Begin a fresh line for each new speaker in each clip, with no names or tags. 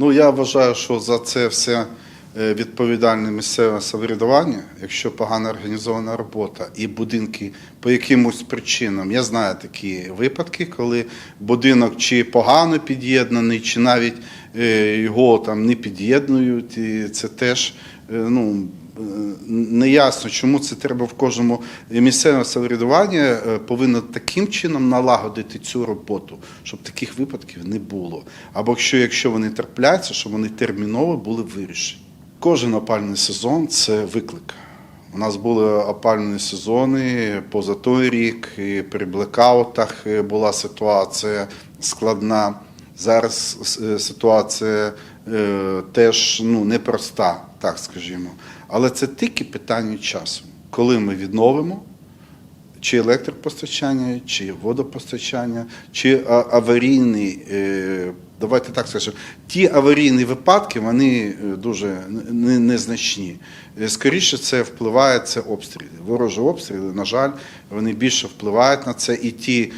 Ну я вважаю, що за це все е, відповідальне місцеве самоврядування, якщо погано організована робота і будинки по якимось причинам. Я знаю такі випадки, коли будинок чи погано під'єднаний, чи навіть його там не під'єднують, і це теж е, ну. е, Неясно, чому це треба в кожному І місцеве самоврядування е, повинно таким чином налагодити цю роботу, щоб таких випадків не було. Або якщо, якщо вони трапляються, щоб вони терміново були вирішені. Кожен опальний сезон це виклик. У нас були опальні сезони поза той рік, і при блекаутах е, була ситуація складна. Зараз е, ситуація е, теж ну, непроста, так скажімо. Але це тільки питання часу. Коли ми відновимо чи електропостачання, чи водопостачання, чи аварійні, е, давайте так скажемо, ті аварійні випадки вони дуже незначні. Скоріше це впливає це обстріли. Ворожі обстріли, на жаль, вони більше впливають на це. І ті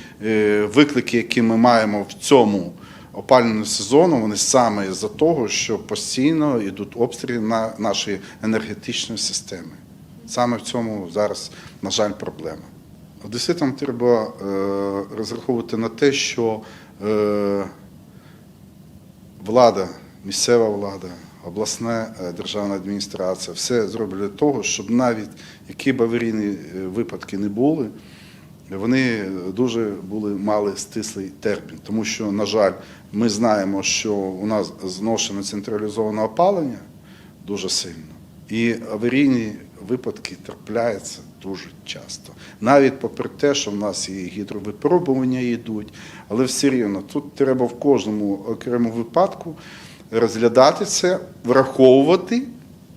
виклики, які ми маємо в цьому опалювального сезону, вони саме з-за того, що постійно йдуть обстріли на наші енергетичної системи. Саме в цьому зараз, на жаль, проблема. Одеситам треба е, розраховувати на те, що е, влада, місцева влада, обласна е, державна адміністрація все зроблять для того, щоб навіть які б аварійні випадки не були, вони дуже були мали стислий термін. Тому що, на жаль, ми знаємо, що у нас зношено централізоване опалення дуже сильно. І аварійні випадки трапляються дуже часто. Навіть попри те, що в нас і гідровипробування йдуть, але все рівно тут треба в кожному окремому випадку розглядати це, враховувати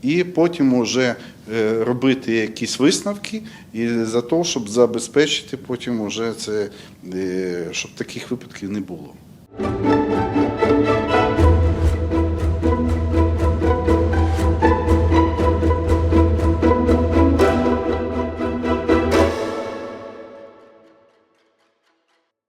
і потім вже е, робити якісь висновки, і за те, щоб забезпечити потім уже це, е, щоб таких випадків не було.